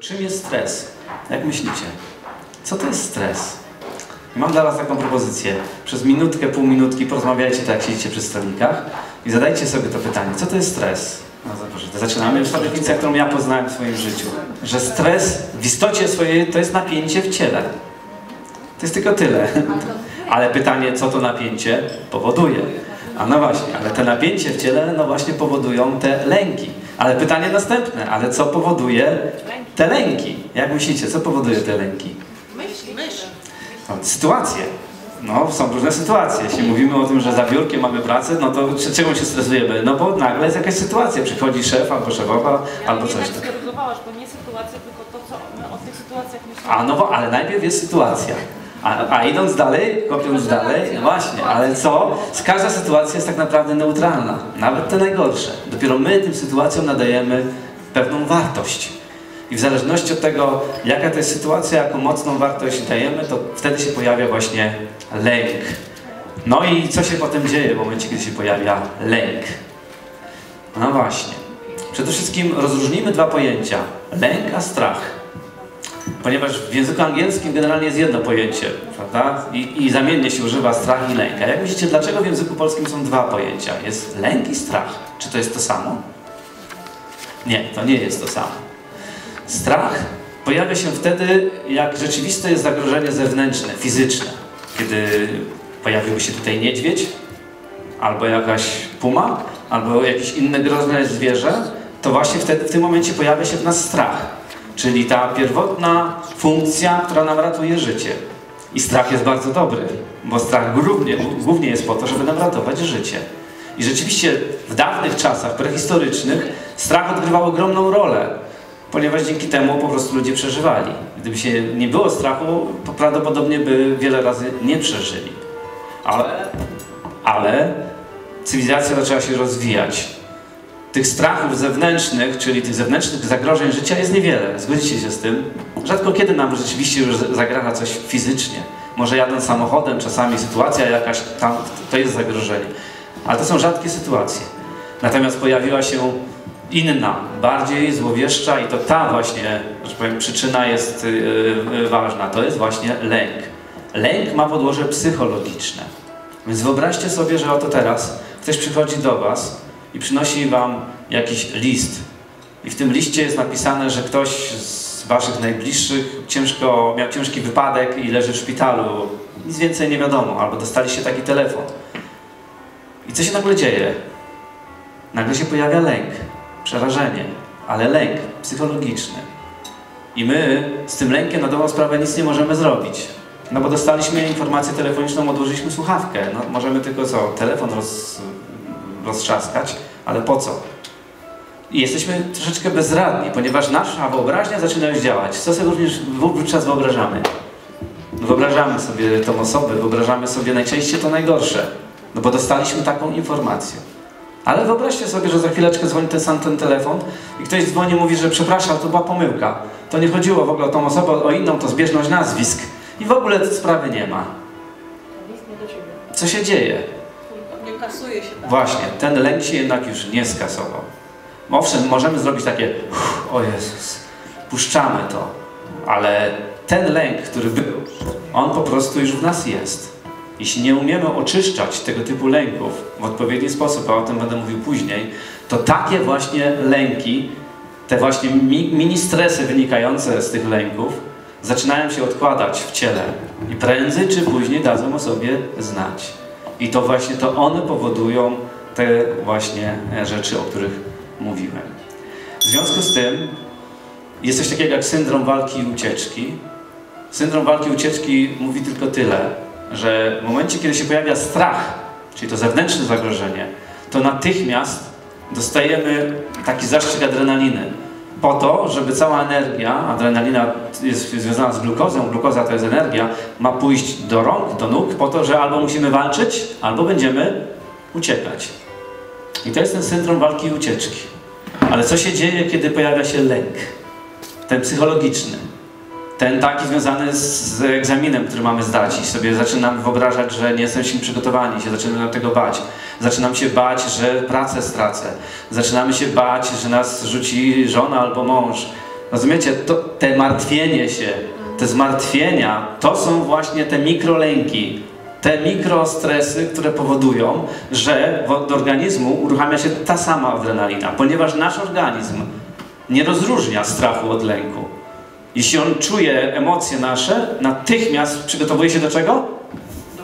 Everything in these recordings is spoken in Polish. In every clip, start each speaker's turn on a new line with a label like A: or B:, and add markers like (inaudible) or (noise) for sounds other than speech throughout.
A: Czym jest stres? Jak myślicie? Co to jest stres? Mam dla Was taką propozycję. Przez minutkę, pół minutki porozmawiajcie tak, jak siedzicie przy stolikach i zadajcie sobie to pytanie. Co to jest stres? No to zaczynamy. Ta definicja, którą ja poznałem w swoim życiu. Że stres w istocie swojej to jest napięcie w ciele. To jest tylko tyle. (laughs) Ale pytanie, co to napięcie powoduje? A no właśnie, ale te napięcie w ciele, no właśnie powodują te lęki. Ale pytanie następne, ale co powoduje te lęki? Jak myślicie, co powoduje te lęki?
B: Myśl, myśl.
A: No, sytuacje. No, są różne sytuacje. Jeśli mówimy o tym, że za biurkiem mamy pracę, no to czego się stresujemy? No bo nagle jest jakaś sytuacja. Przychodzi szef albo szefowa, albo coś
B: tak skorygowałaś, bo nie sytuacja, tylko to, co my o tych sytuacjach myślimy.
A: A no bo, ale najpierw jest sytuacja. A, a idąc dalej, kopiąc dalej, no właśnie, ale co? Każda sytuacja jest tak naprawdę neutralna, nawet te najgorsze. Dopiero my tym sytuacjom nadajemy pewną wartość. I w zależności od tego, jaka to jest sytuacja, jaką mocną wartość dajemy, to wtedy się pojawia właśnie lęk. No i co się potem dzieje w momencie, kiedy się pojawia lęk? No właśnie. Przede wszystkim rozróżnimy dwa pojęcia. Lęk a strach. Ponieważ w języku angielskim generalnie jest jedno pojęcie, prawda? I, I zamiennie się używa strach i lęk. A jak myślicie, dlaczego w języku polskim są dwa pojęcia? Jest lęk i strach. Czy to jest to samo? Nie, to nie jest to samo. Strach pojawia się wtedy, jak rzeczywiste jest zagrożenie zewnętrzne, fizyczne. Kiedy pojawiłby się tutaj niedźwiedź, albo jakaś puma, albo jakieś inne groźne zwierzę, to właśnie wtedy w tym momencie pojawia się w nas strach. Czyli ta pierwotna funkcja, która nam ratuje życie. I strach jest bardzo dobry, bo strach głównie, głównie jest po to, żeby nam ratować życie. I rzeczywiście w dawnych czasach prehistorycznych strach odgrywał ogromną rolę, ponieważ dzięki temu po prostu ludzie przeżywali. Gdyby się nie było strachu, to prawdopodobnie by wiele razy nie przeżyli. Ale, ale cywilizacja zaczęła się rozwijać. Tych strachów zewnętrznych, czyli tych zewnętrznych zagrożeń życia jest niewiele. Zgodzicie się z tym? Rzadko kiedy nam rzeczywiście już zagraża coś fizycznie. Może jadąc samochodem, czasami sytuacja jakaś tam, to jest zagrożenie. Ale to są rzadkie sytuacje. Natomiast pojawiła się inna, bardziej złowieszcza i to ta właśnie, że powiem, przyczyna jest yy, yy, ważna. To jest właśnie lęk. Lęk ma podłoże psychologiczne. Więc wyobraźcie sobie, że oto teraz ktoś przychodzi do Was i przynosi Wam jakiś list. I w tym liście jest napisane, że ktoś z Waszych najbliższych ciężko, miał ciężki wypadek i leży w szpitalu. Nic więcej nie wiadomo, albo dostaliście taki telefon. I co się nagle dzieje? Nagle się pojawia lęk, przerażenie, ale lęk psychologiczny. I my z tym lękiem na dobrą sprawę nic nie możemy zrobić. No bo dostaliśmy informację telefoniczną, odłożyliśmy słuchawkę. No, możemy tylko co? Telefon roz, roztrzaskać, ale po co? I jesteśmy troszeczkę bezradni, ponieważ nasza wyobraźnia zaczyna już działać. Co sobie również wówczas wyobrażamy? Wyobrażamy sobie tą osobę, wyobrażamy sobie najczęściej to najgorsze. No bo dostaliśmy taką informację. Ale wyobraźcie sobie, że za chwileczkę dzwoni ten sam ten telefon i ktoś dzwoni i mówi, że przepraszam, to była pomyłka. To nie chodziło w ogóle o tą osobę, o inną, to zbieżność nazwisk. I w ogóle sprawy nie ma. Co się dzieje?
B: Kasuje się tak.
A: Właśnie, ten lęk się jednak już nie skasował. Owszem, możemy zrobić takie, o Jezus, puszczamy to, ale ten lęk, który był, on po prostu już w nas jest. Jeśli nie umiemy oczyszczać tego typu lęków w odpowiedni sposób, a o tym będę mówił później, to takie właśnie lęki, te właśnie mi, mini stresy wynikające z tych lęków zaczynają się odkładać w ciele i prędzej czy później dadzą o sobie znać. I to właśnie to one powodują te właśnie e, rzeczy, o których mówiłem. W związku z tym jest coś takiego jak syndrom walki i ucieczki. Syndrom walki i ucieczki mówi tylko tyle, że w momencie, kiedy się pojawia strach, czyli to zewnętrzne zagrożenie, to natychmiast dostajemy taki zastrzyk adrenaliny. Po to, żeby cała energia, adrenalina jest związana z glukozą, glukoza to jest energia, ma pójść do rąk, do nóg, po to, że albo musimy walczyć, albo będziemy uciekać. I to jest ten syndrom walki i ucieczki. Ale co się dzieje, kiedy pojawia się lęk? Ten psychologiczny. Ten taki związany z, egzaminem, który mamy zdać i sobie zaczynam wyobrażać, że nie jesteśmy przygotowani, się zaczynamy tego bać. Zaczynam się bać, że pracę stracę. Zaczynamy się bać, że nas rzuci żona albo mąż. Rozumiecie? To, te martwienie się, te zmartwienia, to są właśnie te mikrolęki, te mikrostresy, które powodują, że do organizmu uruchamia się ta sama adrenalina, ponieważ nasz organizm nie rozróżnia strachu od lęku. Jeśli on czuje emocje nasze, natychmiast przygotowuje się do czego?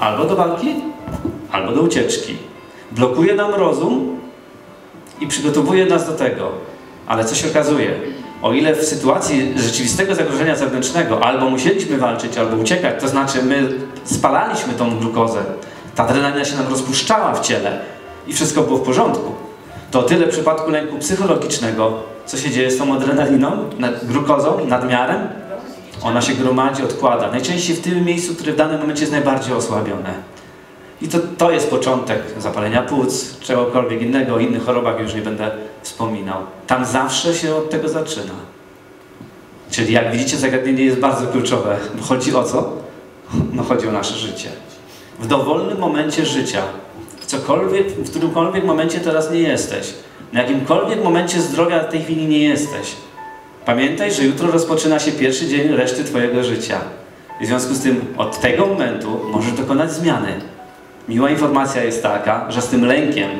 A: Albo do walki, albo do ucieczki. Blokuje nam rozum i przygotowuje nas do tego. Ale co się okazuje? O ile w sytuacji rzeczywistego zagrożenia zewnętrznego albo musieliśmy walczyć, albo uciekać, to znaczy my spalaliśmy tą glukozę, ta adrenalina się nam rozpuszczała w ciele i wszystko było w porządku, to tyle przypadku lęku psychologicznego, co się dzieje z tą adrenaliną, nad glukozą, nadmiarem? Ona się gromadzi, odkłada. Najczęściej w tym miejscu, które w danym momencie jest najbardziej osłabione. I to, to jest początek zapalenia płuc, czegokolwiek innego, o innych chorobach już nie będę wspominał. Tam zawsze się od tego zaczyna. Czyli jak widzicie, zagadnienie jest bardzo kluczowe. Chodzi o co? No chodzi o nasze życie. W dowolnym momencie życia, w cokolwiek, w którymkolwiek momencie teraz nie jesteś, na jakimkolwiek momencie zdrowia w tej chwili nie jesteś, pamiętaj, że jutro rozpoczyna się pierwszy dzień reszty Twojego życia. W związku z tym od tego momentu możesz dokonać zmiany. Miła informacja jest taka, że z tym lękiem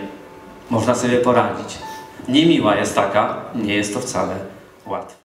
A: można sobie poradzić. Niemiła jest taka, nie jest to wcale łatwe.